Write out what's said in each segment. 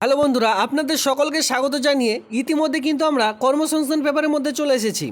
Hello বন্ধুরা, আপনাদের সকলকে স্বাগত জানিয়ে ইতিমধ্যে কিন্তু আমরা কর্মসংস্থান পেপারের মধ্যে চলে এসেছি।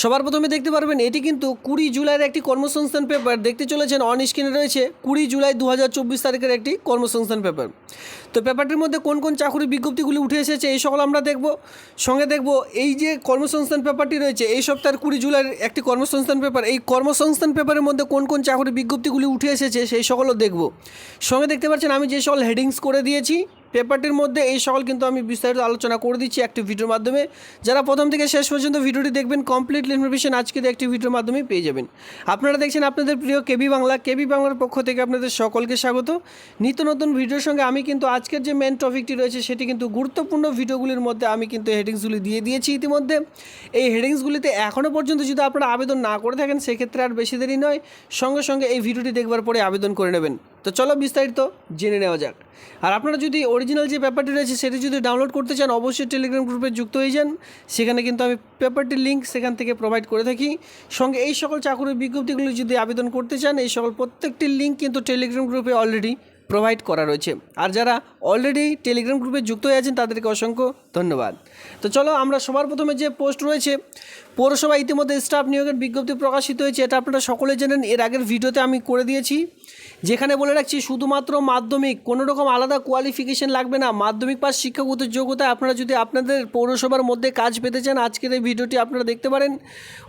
সবার প্রথমে দেখতে পারবেন, এটি কিন্তু কুড়ি জুলাইয়ের একটি কর্মসংস্থান পেপার। দেখতে চলেছেন অন স্ক্রিনে রয়েছে কুড়ি জুলাই দু হাজার চব্বিশ তারিখের একটি কর্মসংস্থান পেপার। তো পেপারটির মধ্যে কোন কোন চাকুরি বিজ্ঞপ্তিগুলি উঠে এসেছে, এই সকল আমরা দেখব। সঙ্গে দেখব, এই যে কর্মসংস্থান পেপারটি রয়েছে, এই সপ্তাহের কুড়ি জুলাইয়ের একটি কর্মসংস্থান পেপার, এই কর্মসংস্থান পেপারের মধ্যে কোন কোন চাকুরি বিজ্ঞপ্তিগুলি উঠে এসেছে, সেই সকলও দেখব। সঙ্গে দেখতে পাচ্ছেন, আমি যে সকল হেডিংস করে দিয়েছি পেপারটির মধ্যে এই সকল কিন্তু আমি বিস্তারিত আলোচনা করে দিচ্ছি একটি ভিডিওর মাধ্যমে। যারা প্রথম থেকে শেষ পর্যন্ত ভিডিওটি দেখবেন কমপ্লিট ইনফরমেশন আজকে একটি ভিডিওর মাধ্যমে পেয়ে যাবেন। আপনারা দেখছেন আপনাদের প্রিয় কেবি বাংলা। কেবি বাংলার পক্ষ থেকে আপনাদের সকলকে স্বাগত। নিত্য নতুন ভিডিওর সঙ্গে আমি কিন্তু আজকের যে মেন টপিকটি রয়েছে, সেটি কিন্তু গুরুত্বপূর্ণ ভিডিওগুলির মধ্যে আমি কিন্তু হেডিংসগুলি দিয়ে দিয়েছি ইতিমধ্যে। এই হেডিংসগুলিতে এখনও পর্যন্ত যদি আপনারা আবেদন না করে থাকেন, সেক্ষেত্রে আর বেশি দেরি নয়। সঙ্গে সঙ্গে এই ভিডিওটি দেখবার পরে আবেদন করে নেবেন। তো চলো বিস্তারিত জেনে নেওয়া যাক। আর আপনারা যদি অরিজিনাল যে পেপারটি রয়েছে সেটি যদি ডাউনলোড করতে চান, অবশ্যই টেলিগ্রাম গ্রুপে যুক্ত হয়ে যান। সেখানে কিন্তু আমি পেপারটির লিঙ্ক সেখান থেকে প্রোভাইড করে থাকি। সঙ্গে এই সকল চাকরির বিজ্ঞপ্তিগুলি যদি আবেদন করতে চান, এই সকল প্রত্যেকটি লিঙ্ক কিন্তু টেলিগ্রাম গ্রুপে অলরেডি প্রোভাইড করা রয়েছে। আর যারা অলরেডি টেলিগ্রাম গ্রুপে যুক্ত হয়ে আছেন, তাদেরকে অসংখ্য ধন্যবাদ। তো চলো আমরা সবার প্রথমে যে পোস্ট রয়েছে পৌরসভা ইতিমধ্যে স্টাফ নিয়োগের বিজ্ঞপ্তি প্রকাশিত হয়েছে, এটা আপনারা সকলে জানেন। এর আগের ভিডিওতে আমি করে দিয়েছি। যেখানে বলে রাখছি, শুধুমাত্র মাধ্যমিক কোনো রকম আলাদা কোয়ালিফিকেশন লাগবে না। মাধ্যমিক পাস শিক্ষাগত যোগ্যতা আপনারা যদি আপনাদের পৌরসভার মধ্যে কাজ পেতে চান, আজকের এই ভিডিওটি আপনারা দেখতে পারেন।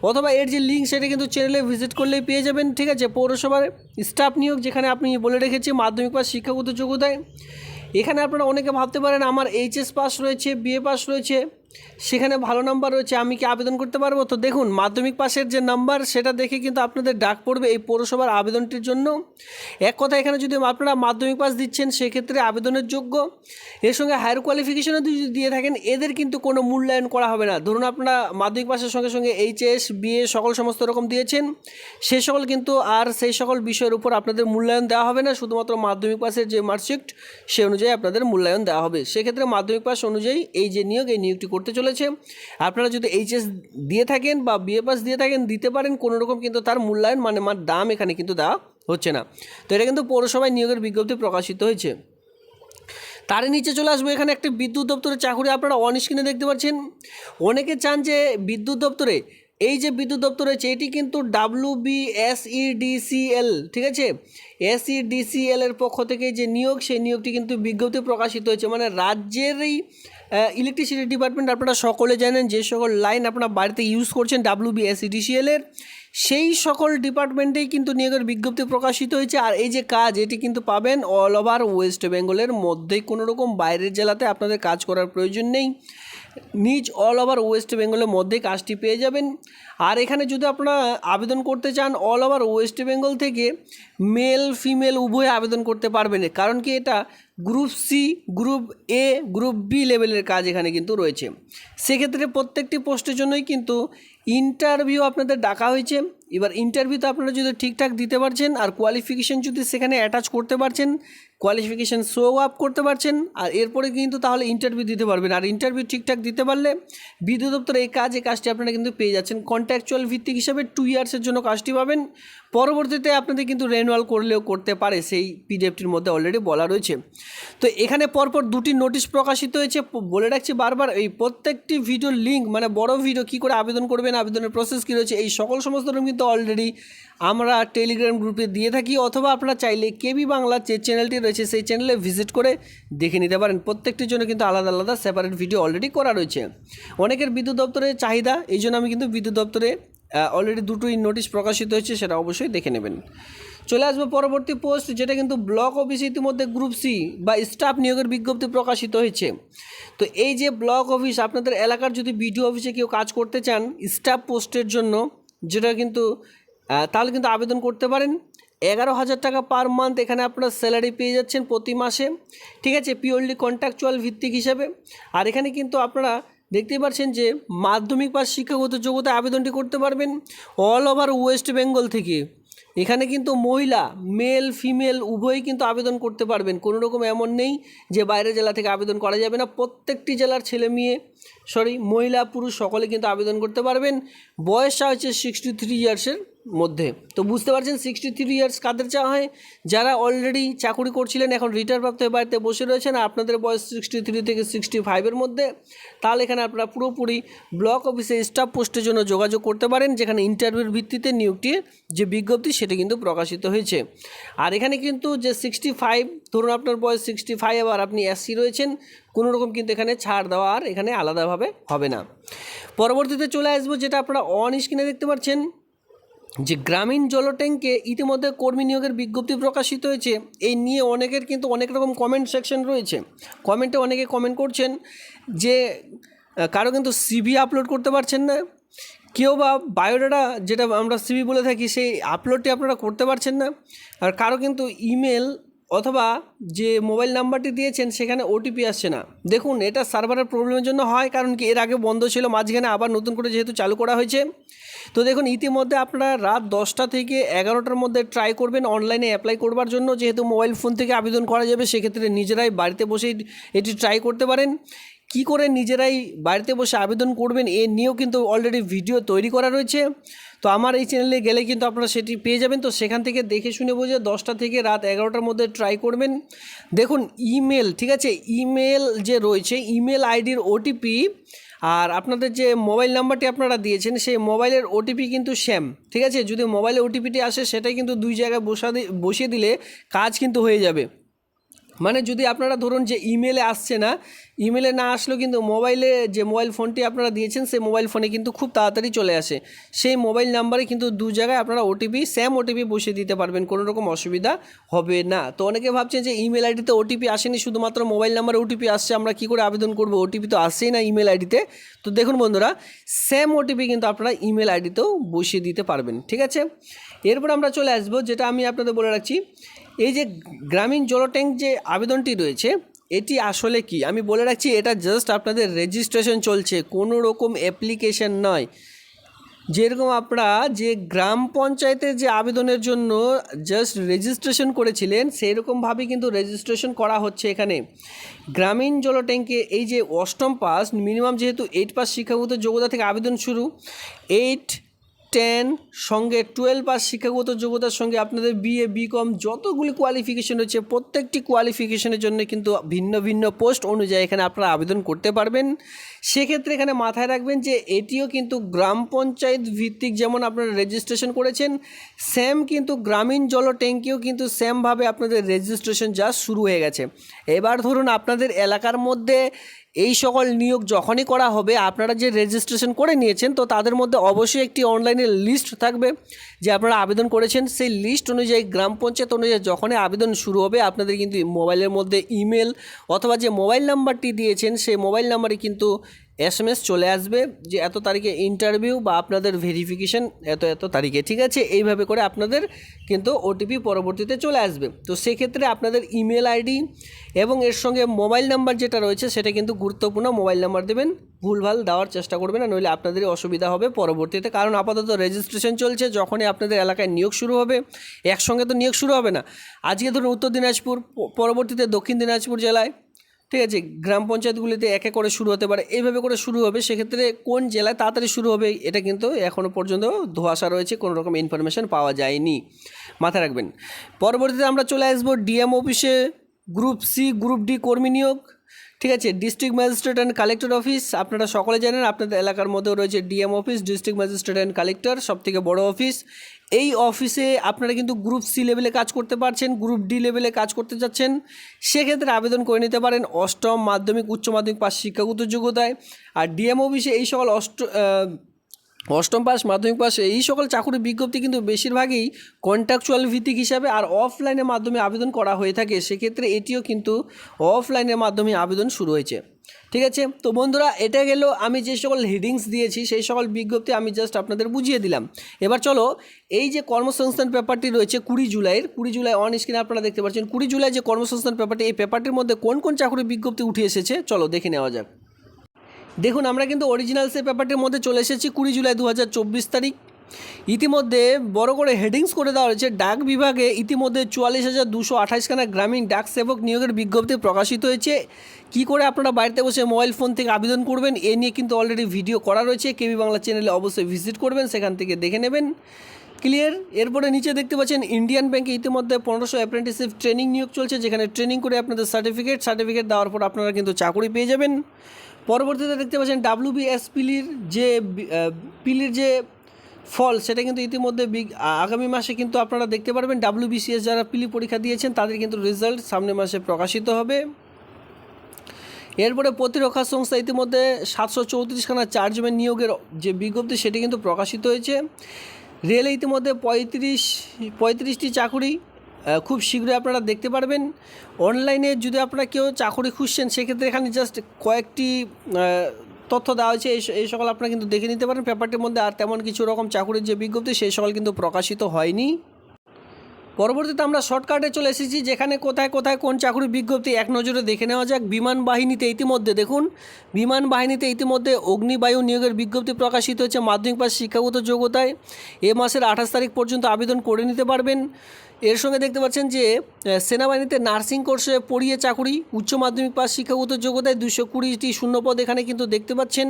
অথবা এর যে লিঙ্ক সেটা কিন্তু চ্যানেলে ভিজিট করলেই পেয়ে যাবেন, ঠিক আছে? পৌরসভার স্টাফ নিয়োগ, যেখানে আপনি বলে রেখেছি, মাধ্যমিক পাস শিক্ষাগত যোগ্যতায় এখানে আপনারা অনেকে ভাবতে পারেন, আমার এইচএস পাস রয়েছে বিএ পাস রয়েছে। সেখানে ভালো নাম্বার রয়েছে, আমি কি আবেদন করতে পারব? তো দেখুন, মাধ্যমিক পাসের যে নাম্বার সেটা দেখে কিন্তু আপনাদের ডাক পড়বে এই পৌরসভার আবেদনটির জন্য। এক কথা, এখানে যদি আপনারা মাধ্যমিক পাস দিচ্ছেন, সেক্ষেত্রে আবেদনের যোগ্য। এর সঙ্গে হায়ার কোয়ালিফিকেশনও যদি দিয়ে থাকেন, এদের কিন্তু কোনো মূল্যায়ন করা হবে না। ধরুন, আপনারা মাধ্যমিক পাসের সঙ্গে সঙ্গে এইচএস বিএ সকল সমস্ত রকম দিয়েছেন, সে সকল কিন্তু আর সেই সকল বিষয়ের উপর আপনাদের মূল্যায়ন দেওয়া হবে না। শুধুমাত্র মাধ্যমিক পাসের যে মার্কশিট সে অনুযায়ী আপনাদের মূল্যায়ন দেওয়া হবে। সেক্ষেত্রে মাধ্যমিক পাস অনুযায়ী এই যে নিয়োগ, এই নিয়োগটি করতে চলেছে। আপনারা যদি এইচএস দিয়ে থাকেন বা বিএ পাস দিয়ে থাকেন, দিতে পারেন কোনো রকম কিন্তু তার মূল্যায়ন মানে মার দাম এখানে কিন্তু দেওয়া হচ্ছে না। তো এটা কিন্তু পৌরসভায় নিয়োগের বিজ্ঞপ্তি প্রকাশিত হয়েছে। তার নিচে চলে আসব, এখানে একটা বিদ্যুৎ দপ্তরের চাকরি আপনারা অন দেখতে পাচ্ছেন। অনেকে চান যে বিদ্যুৎ দপ্তরে, এই যে বিদ্যুৎ দপ্তর রয়েছে, এটি কিন্তু W B S E DCL ঠিক আছে? এস ই ডিসিএল এর পক্ষ থেকে যে নিয়োগ, সেই নিয়োগটি কিন্তু বিজ্ঞপ্তি প্রকাশিত হয়েছে। মানে রাজ্যেরই ইলেকট্রিসিটি ডিপার্টমেন্ট আপনারা সকলে জানেন যে সকল লাইন আপনারা বাড়িতে ইউজ করছেন ডাব্লিউ বি এস এর, সেই সকল ডিপার্টমেন্টেই কিন্তু নিয়োগের বিজ্ঞপ্তি প্রকাশিত হয়েছে। আর এই যে কাজ, এটি কিন্তু পাবেন অল ওভার ওয়েস্ট বেঙ্গলের মধ্যেই কোনো রকম বাইরের জেলাতে আপনাদের কাজ করার প্রয়োজন নেই। নিজ অল ওভার ওয়েস্ট বেঙ্গলের মধ্যেই কাজটি পেয়ে যাবেন। আর এখানে যদি আপনারা আবেদন করতে চান অল ওভার ওয়েস্ট বেঙ্গল থেকে মেল ফিমেল উভয়ে আবেদন করতে পারবেন। কারণ কি এটা group C group A group B লেভেলের কাজ এখানে কিন্তু রয়েছে। সেক্ষেত্রে প্রত্যেকটি পোস্টের জন্যই কিন্তু ইন্টারভিউ আপনাদের ডাকা হয়েছে। এবার ইন্টারভিউতে আপনারা যদি ঠিকঠাক দিতে পারছেন আর কোয়ালিফিকেশান যদি সেখানে অ্যাটাচ করতে পারছেন কোয়ালিফিকেশান শো আপ করতে পারছেন, আর এরপরে কিন্তু তাহলে ইন্টারভিউ দিতে পারবেন। আর ইন্টারভিউ ঠিকঠাক দিতে পারলে বিদ্যুৎ দপ্তর এই কাজ, এই কাজটি আপনারা কিন্তু পেয়ে যাচ্ছেন। কন্ট্রাকচুয়াল ভিত্তিক হিসাবে টু ইয়ার্সের জন্য কাজটি পাবেন। পরবর্তীতে আপনাদের কিন্তু রেনুয়াল করলেও করতে পারে, সেই পিডিএফটির মধ্যে অলরেডি বলা রয়েছে। তো এখানে পরপর দুটি নোটিশ প্রকাশিত হয়েছে বলে রাখছি বারবার, এই প্রত্যেকটি ভিডিওর লিঙ্ক মানে বড় ভিডিও কী করে আবেদন করবেন, আবেদনের প্রসেস কী রয়েছে, এই সকল সমস্ত কিন্তু অলরেডি আমরা টেলিগ্রাম গ্রুপে দিয়ে থাকি, অথবা আপনারা চাইলে কেবি বাংলা যে চ্যানেলটি রয়েছে, সেই চ্যানেলে ভিজিট করে দেখে নিতে পারেন। প্রত্যেকটির জন্য কিন্তু আলাদা আলাদা সেপারেট ভিডিও অলরেডি করা রয়েছে। অনেকের বিদ্যুৎ দপ্তরের চাহিদা, এই জন্য আমি কিন্তু বিদ্যুৎ দপ্তরে অলরেডি দুটোই নোটিশ প্রকাশিত হয়েছে, সেটা অবশ্যই দেখে নেবেন। চলে আসবে পরবর্তী পোস্ট যেটা কিন্তু ব্লক অফিসে ইতিমধ্যে গ্রুপ সি বা স্টাফ নিয়োগের বিজ্ঞপ্তি প্রকাশিত হয়েছে। তো এই যে ব্লক অফিস আপনাদের এলাকার যদি বিডিও অফিসে কেউ কাজ করতে চান স্টাফ পোস্টের জন্য, যেটা কিন্তু তাহলে কিন্তু আবেদন করতে পারেন। এগারো হাজার টাকা পার মান্থ এখানে আপনার স্যালারি পেয়ে যাচ্ছেন প্রতি মাসে। ঠিক আছে পিওরলি কন্ট্রাকচুয়াল ভিত্তিক হিসাবে। আর এখানে কিন্তু আপনারা দেখতেই পাচ্ছেন যে মাধ্যমিক পাশ শিক্ষাগত যোগ্যতা আবেদনটি করতে পারবেন অল ওভার ওয়েস্ট বেঙ্গল থেকে। এখানে কিন্তু মহিলা মেল ফিমেল উভয়ই কিন্তু আবেদন করতে পারবেন। কোনো রকম এমন নেই যে বাইরের জেলা থেকে আবেদন করা যাবে না। প্রত্যেকটি জেলার ছেলে মেয়ে সরি মহিলা, পুরুষ সকলে কিন্তু আবেদন করতে পারবেন। বয়সটা হচ্ছে সিক্সটি থ্রি ইয়ার্সের মধ্যে। তো বুঝতে পারছেন সিক্সটি থ্রি ইয়ার্স কাদের চাওয়া হয়? যারা অলরেডি চাকুরি করছিলেন, এখন রিটায়ার প্রাপ্ত হয়ে বাড়িতে বসে রয়েছেন আপনাদের বয়স সিক্সটি থ্রি থেকে সিক্সটি ফাইভের মধ্যে, তাহলে এখানে আপনারা পুরোপুরি ব্লক অফিসে স্টাফ পোস্টের জন্য যোগাযোগ করতে পারেন, যেখানে ইন্টারভিউর ভিত্তিতে নিয়োগটির যে বিজ্ঞপ্তি, সেটা কিন্তু প্রকাশিত হয়েছে। আর এখানে কিন্তু যে সিক্সটি ফাইভ ধরুন আপনার বয়স সিক্সটি ফাইভ আর আপনি এসসি রয়েছেন, কোনো রকম কিন্তু এখানে ছাড় দেওয়া আর এখানে আলাদাভাবে হবে না। পরবর্তীতে চলে আসব, যেটা আপনারা অন স্ক্রিনে দেখতে পাচ্ছেন যে গ্রামীণ জল ট্যাঙ্কে ইতিমধ্যে কর্মী নিয়োগের বিজ্ঞপ্তি প্রকাশিত হয়েছে, এই নিয়ে অনেকের কিন্তু অনেক রকম কমেন্ট সেকশন রয়েছে। কমেন্টে অনেকে কমেন্ট করছেন যে কারও কিন্তু সিভি আপলোড করতে পারছেন না। কেউ বা বায়োডাটা যেটা আমরা সিভি বলে থাকি, সেই আপলোডটি আপনারা করতে পারছেন না। আর কারও কিন্তু ইমেল অথবা যে মোবাইল নাম্বারটি দিয়েছেন সেখানে ওটিপি আসছে না। দেখুন, এটা সার্ভারের প্রবলেমের জন্য হয়, কারণ কি এর আগে বন্ধ ছিল, মাঝখানে আবার নতুন করে যেহেতু চালু করা হয়েছে। তো দেখুন, ইতিমধ্যে আপনারা রাত দশটা থেকে এগারোটার মধ্যে ট্রাই করবেন অনলাইনে অ্যাপ্লাই করবার জন্য। যেহেতু মোবাইল ফোন থেকে আবেদন করা যাবে, সেক্ষেত্রে নিজেরাই বাড়িতে বসেই এটি ট্রাই করতে পারেন। কি করে নিজেরাই বাড়িতে বসে আবেদন করবেন এ নিয়েও কিন্তু অলরেডি ভিডিও তৈরি করা রয়েছে। তো আমার এই চ্যানেলে গেলে কিন্তু আপনারা সেটি পেয়ে যাবেন। তো সেখান থেকে দেখে শুনে বুঝে দশটা থেকে রাত এগারোটার মধ্যে ট্রাই করবেন। দেখুন ইমেল ঠিক আছে? ইমেল যে রয়েছে ইমেল আইডির ওটিপি আর আপনাদের যে মোবাইল নাম্বারটি আপনারা দিয়েছেন, সেই মোবাইলের ওটিপি কিন্তু সেম ঠিক আছে? যদি মোবাইলে ওটিপিটি আসে, সেটাই কিন্তু দুই জায়গায় বসা বসিয়ে দিলে কাজ কিন্তু হয়ে যাবে। মানে যদি আপনারা ধরুন যে ইমেলে আসছে না ইমেলে না আসলেও কিন্তু মোবাইলে যে মোবাইল ফোনটি আপনারা দিয়েছেন, সেই মোবাইল ফোনে কিন্তু খুব তাড়াতাড়ি চলে আসে। সেই মোবাইল নাম্বারে কিন্তু দু জায়গায় আপনারা ওটিপি সেম ওটিপি বসিয়ে দিতে পারবেন, কোনো রকম অসুবিধা হবে না। তো অনেকে ভাবছেন যে ইমেল আইডিতে ওটিপি আসেনি, শুধুমাত্র মোবাইল নাম্বারে ওটিপি আসছে, আমরা কী করে আবেদন করব? ওটিপি তো আসছেই না ইমেল আইডিতে তো। দেখুন বন্ধুরা সেম ওটিপি কিন্তু আপনারা ইমেল আইডিতেও বসিয়ে দিতে পারবেন, ঠিক আছে? এরপর আমরা চলে আসব, যেটা আমি আপনাদের বলে রাখছি এই যে গ্রামীণ জল ট্যাঙ্ক যে আবেদনটি রয়েছে, এটি আসলে কি? আমি বলে রাখছি, এটা জাস্ট আপনাদের রেজিস্ট্রেশন চলছে, কোনো রকম অ্যাপ্লিকেশন নয়। যেরকম আপনারা যে গ্রাম পঞ্চায়েতের যে আবেদনের জন্য জাস্ট রেজিস্ট্রেশন করেছিলেন সেই রকমভাবে কিন্তু রেজিস্ট্রেশন করা হচ্ছে এখানে। গ্রামীণ জল ট্যাঙ্কে এই যে অষ্টম পাস মিনিমাম যেহেতু এইট পাস শিক্ষাগত যোগ্যতা থেকে আবেদন শুরু এইট টেন সঙ্গে টুয়েলভ পাস শিক্ষাগত যোগ্যতার সঙ্গে আপনাদের বিএ বিকম যতগুলি কোয়ালিফিকেশন রয়েছে, প্রত্যেকটি কোয়ালিফিকেশনের জন্য কিন্তু ভিন্ন ভিন্ন পোস্ট অনুযায়ী এখানে আপনারা আবেদন করতে পারবেন। সেক্ষেত্রে এখানে মাথায় রাখবেন যে এটিও কিন্তু গ্রাম পঞ্চায়েত ভিত্তিক যেমন আপনারা রেজিস্ট্রেশন করেছেন সেম কিন্তু গ্রামীণ জল ট্যাঙ্কিও কিন্তু সেমভাবে আপনাদের রেজিস্ট্রেশন যা শুরু হয়ে গেছে। এবার ধরুন আপনাদের এলাকার মধ্যে এই সকল নিয়োগ যখনই করা হবে, আপনারা যে রেজিস্ট্রেশন করে নিয়েছেন, তো তাদের মধ্যে অবশ্যই একটি অনলাইনে লিস্ট থাকবে যে আপনারা আবেদন করেছেন। সেই লিস্ট অনুযায়ী, গ্রাম পঞ্চায়েত অনুযায়ী যখনই আবেদন শুরু হবে, আপনাদের কিন্তু মোবাইলের মধ্যে ইমেল অথবা যে মোবাইল নাম্বারটি দিয়েছেন, সেই মোবাইল নাম্বারে কিন্তু এস এম এস চলে আসবে যে এত তারিখে ইন্টারভিউ বা আপনাদের ভেরিফিকেশন এত এত তারিখে, ঠিক আছে? এইভাবে করে আপনাদের কিন্তু ওটিপি পরবর্তীতে চলে আসবে। তো সেক্ষেত্রে আপনাদের ইমেল আইডি এবং এর সঙ্গে মোবাইল নাম্বার যেটা রয়েছে, সেটা কিন্তু গুরুত্বপূর্ণ। মোবাইল নাম্বার দেবেন, ভুলভাল দেওয়ার চেষ্টা করবেন না, নইলে আপনাদের অসুবিধা হবে পরবর্তীতে। কারণ আপাতত রেজিস্ট্রেশন চলছে, যখনই আপনাদের এলাকায় নিয়োগ শুরু হবে, একসঙ্গে তো নিয়োগ শুরু হবে না। আজকে ধরুন উত্তর দিনাজপুর পরবর্তীতে দক্ষিণ দিনাজপুর জেলায় ঠিক আছে, গ্রাম পঞ্চায়েতগুলিতে একে করে শুরু হতে পারে। এইভাবে করে শুরু হবে, সেক্ষেত্রে কোন জেলায় তাড়াতাড়ি শুরু হবে, এটা কিন্তু এখনও পর্যন্ত ধোয়াশা রয়েছে, কোনো রকম ইনফরমেশান পাওয়া যায়নি। মাথায় রাখবেন। পরবর্তীতে আমরা চলে আসব ডিএম অফিসে গ্রুপ সি গ্রুপ ডি কর্মী নিয়োগ। ঠিক আছে district magistrate and collector office আপনারা সকলে জানেন, আপনাদের এলাকার মধ্যেও রয়েছে DM office district magistrate and collector সবথেকে বড় অফিস এই অফিসে আপনারা কিন্তু গ্রুপ সি লেভেলে কাজ করতে পারছেন গ্রুপ ডি লেভেলে কাজ করতে চাচ্ছেন সেক্ষেত্রে আবেদন করে নিতে পারেন অষ্টম মাধ্যমিক, উচ্চ মাধ্যমিক পাশ শিক্ষাগত যোগ্যতায়। আর ডিএম অফিসে এই সকল অষ্ট অষ্টম পাস, মাধ্যমিক পাস, এই সকল চাকুরির বিজ্ঞপ্তি কিন্তু বেশিরভাগই কন্ট্রাকচুয়াল ভিত্তিক হিসাবে আর অফলাইনের মাধ্যমে আবেদন করা হয়ে থাকে। সেক্ষেত্রে এটিও কিন্তু অফলাইনের মাধ্যমে আবেদন শুরু হয়েছে। ঠিক আছে? তো বন্ধুরা, এটা গেল আমি যে সকল হেডিংস দিয়েছি, সেই সকল বিজ্ঞপ্তি আমি জাস্ট আপনাদের বুঝিয়ে দিলাম। এবার চলো, এই যে কর্মসংস্থান পেপারটি রয়েছে কুড়ি জুলাইয়ের, কুড়ি জুলাই অন স্ক্রিনে আপনারা দেখতে পাচ্ছেন। কুড়ি জুলাই যে কর্মসংস্থান পেপারটি, এই পেপারটির মধ্যে কোন কোন চাকুরির বিজ্ঞপ্তি উঠে এসেছে? চলো দেখে নেওয়া যাক। দেখুন, আমরা কিন্তু অরিজিনাল সে পেপারটির মধ্যে চলে এসেছি কুড়ি জুলাই দু হাজার চব্বিশ তারিখ। ইতিমধ্যে বড় করে হেডিংস করে দেওয়া হয়েছে। ডাক বিভাগে ইতিমধ্যে চুয়াল্লিশ হাজার দুশো আঠাশখানা গ্রামীণ ডাক সেবক নিয়োগের বিজ্ঞপ্তি প্রকাশিত হয়েছে। কি করে আপনারা বাড়িতে বসে মোবাইল ফোন থেকে আবেদন করবেন, এ নিয়ে কিন্তু অলরেডি ভিডিও করা রয়েছে। কেবি বাংলা চ্যানেলে অবশ্যই ভিজিট করবেন, সেখান থেকে দেখে নেবেন। ক্লিয়ার এরপরে নিচে দেখতে পাচ্ছেন ইন্ডিয়ান ব্যাংকে ইতিমধ্যে পনেরোশো অ্যাপ্রেন্টিসশিপ ট্রেনিং নিয়োগ চলছে, যেখানে ট্রেনিং করে আপনাদের সার্টিফিকেট সার্টিফিকেট দেওয়ার পর আপনারা কিন্তু চাকরি পেয়ে যাবেন। পরবর্তীতে দেখতে পাচ্ছেন ডাব্লিউবিএস পিলির যে পিলির যে ফল, সেটা কিন্তু ইতিমধ্যে আগামী মাসে কিন্তু আপনারা দেখতে পারবেন। ডাব্লিউবিসিএস যারা পিলি পরীক্ষা দিয়েছেন, তাদের কিন্তু রেজাল্ট সামনের মাসে প্রকাশিত হবে। এরপরে প্রতিরক্ষা সংস্থা ইতিমধ্যে সাতশো চৌত্রিশখানা চার্জম্যান নিয়োগের যে বিজ্ঞপ্তি, সেটি কিন্তু প্রকাশিত হয়েছে। রেলে ইতিমধ্যে পঁয়ত্রিশ, পঁয়ত্রিশটি চাকুরি খুব শীঘ্রই আপনারা দেখতে পারবেন। অনলাইনে যদি আপনারা কেউ চাকুরি খুঁজছেন, সেক্ষেত্রে এখানে জাস্ট কয়েকটি তথ্য দেওয়া হয়েছে। এই সকল আপনারা কিন্তু দেখে নিতে পারেন। পেপারটির মধ্যে আর তেমন কিছু রকম চাকুরির যে বিজ্ঞপ্তি, সেই সকল কিন্তু প্রকাশিত হয়নি। পরবর্তীতে আমরা শর্টকাটে চলে এসেছি, যেখানে কোথায় কোথায় কোন চাকরির বিজ্ঞপ্তি এক নজরে দেখে নেওয়া যাক। বিমান বাহিনীতে ইতিমধ্যে দেখুন, বিমান বাহিনীতে ইতিমধ্যে অগ্নিবায়ু নিয়োগের বিজ্ঞপ্তি প্রকাশিত হয়েছে। মাধ্যমিক পাশ শিক্ষাগত যোগ্যতায় এ মাসের আঠাশ তারিখ পর্যন্ত আবেদন করে নিতে পারবেন। এর সঙ্গে দেখতে পাচ্ছেন যে সেনাবাহিনীতে নার্সিং কোর্সে পড়িয়ে চাকুরি, উচ্চ মাধ্যমিক পাস শিক্ষাগত যোগ্যতায় দুশো কুড়িটি শূন্যপদ এখানে কিন্তু দেখতে পাচ্ছেন।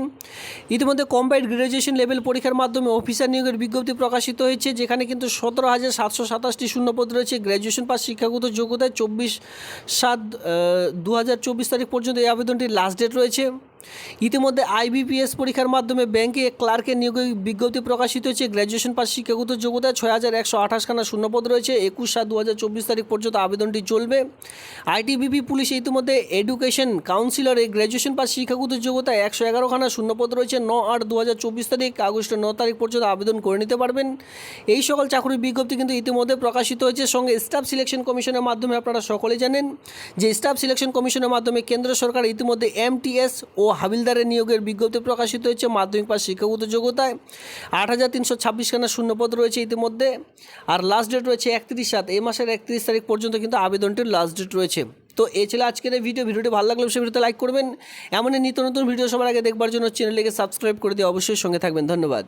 ইতিমধ্যে কম্বাইন্ড গ্র্যাজুয়েশন লেভেল পরীক্ষার মাধ্যমে অফিসার নিয়োগের বিজ্ঞপ্তি প্রকাশিত হয়েছে, যেখানে কিন্তু সতেরো হাজার সাতশো সাতাশটি শূন্যপদ রয়েছে। গ্র্যাজুয়েশন পাস শিক্ষাগত যোগ্যতায় চব্বিশ সাত দু তারিখ পর্যন্ত এই আবেদনটির লাস্ট ডেট রয়েছে। ইতিমধ্যে আইবিপিএস পরীক্ষার মাধ্যমে ব্যাংকে ক্লার্কের নিয়োগের বিজ্ঞপ্তি প্রকাশিত হয়েছে। গ্র্যাজুয়েশন পাস শিক্ষাগত যোগ্যতায় ছয় হাজার একশো আঠাশখানা শূন্যপদ রয়েছে একুশ সাত দু হাজার চব্বিশ তারিখ পর্যন্ত আবেদনটি চলবে। আইটিবিপি পুলিশ ইতিমধ্যে এডুকেশন কাউন্সিলরে গ্র্যাজুয়েশন পাস শিক্ষাগত যোগ্যতায় একশো এগারোখানা শূন্যপদ রয়েছে ন আট দু হাজার চব্বিশ তারিখ আগস্টের ন তারিখ পর্যন্ত আবেদন করে নিতে পারবেন। এই সকল চাকরির বিজ্ঞপ্তি কিন্তু ইতিমধ্যে প্রকাশিত হয়েছে। সঙ্গে স্টাফ সিলেকশন কমিশনের মাধ্যমে আপনারা সকলে জানেন যে স্টাফ সিলেকশন কমিশনের মাধ্যমে কেন্দ্র সরকার ইতিমধ্যে এমটিএস ও হাবিলদারের নিয়োগের বিজ্ঞপ্তি প্রকাশিত হয়েছে মাধ্যমিক পাশ শিক্ষাগত যোগ্যতায়। আট হাজার তিনশো ছাব্বিশ ছাব্বিশখানা শূন্যপদ রয়েছে ইতিমধ্যে। আর লাস্ট ডেট রয়েছে একত্রিশ সাত এই মাসের একত্রিশ তারিখ পর্যন্ত কিন্তু আবেদনটির লাস্ট ডেট রয়েছে। তো এই ছিল আজকের এই ভিডিও ভিডিওটি ভালো লাগলে সে ভিডিওতে লাইক করবেন। এমনই নিত্য নতুন ভিডিও সবার আগে দেখবার জন্য চ্যানেলটিকে সাবস্ক্রাইব করে দিয়ে অবশ্যই সঙ্গে থাকবেন। ধন্যবাদ।